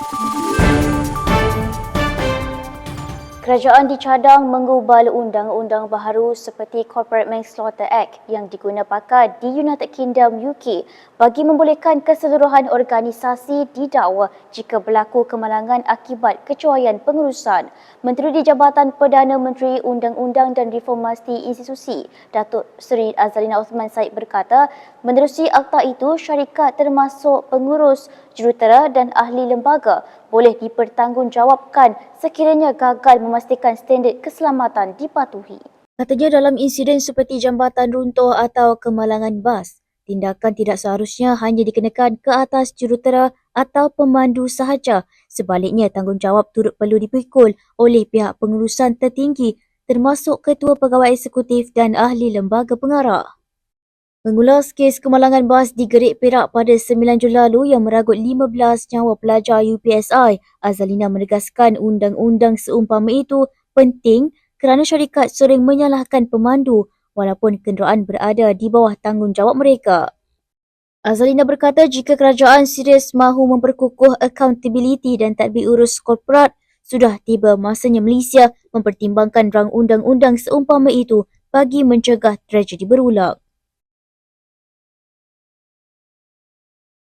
Thank you. Kerajaan dicadang mengubah undang-undang baharu seperti Corporate Manslaughter Act yang diguna pakar di United Kingdom UK bagi membolehkan keseluruhan organisasi didakwa jika berlaku kemalangan akibat kecuaian pengurusan. Menteri di Jabatan Perdana Menteri Undang-Undang dan Reformasi Institusi, Datuk Seri Azalina Osman Said berkata, menerusi akta itu syarikat termasuk pengurus, jurutera dan ahli lembaga boleh dipertanggungjawabkan sekiranya gagal memastikan standard keselamatan dipatuhi. Katanya dalam insiden seperti jambatan runtuh atau kemalangan bas, tindakan tidak seharusnya hanya dikenakan ke atas jurutera atau pemandu sahaja. Sebaliknya, tanggungjawab turut perlu dipikul oleh pihak pengurusan tertinggi termasuk ketua pegawai eksekutif dan ahli lembaga pengarah. Mengulas kes kemalangan bas di Gerik Perak pada 9 Jun lalu yang meragut 15 nyawa pelajar UPSI, Azalina menegaskan undang-undang seumpama itu penting kerana syarikat sering menyalahkan pemandu walaupun kenderaan berada di bawah tanggungjawab mereka. Azalina berkata jika kerajaan serius mahu memperkukuh accountability dan tadbir urus korporat, sudah tiba masanya Malaysia mempertimbangkan rang undang-undang seumpama itu bagi mencegah tragedi berulang.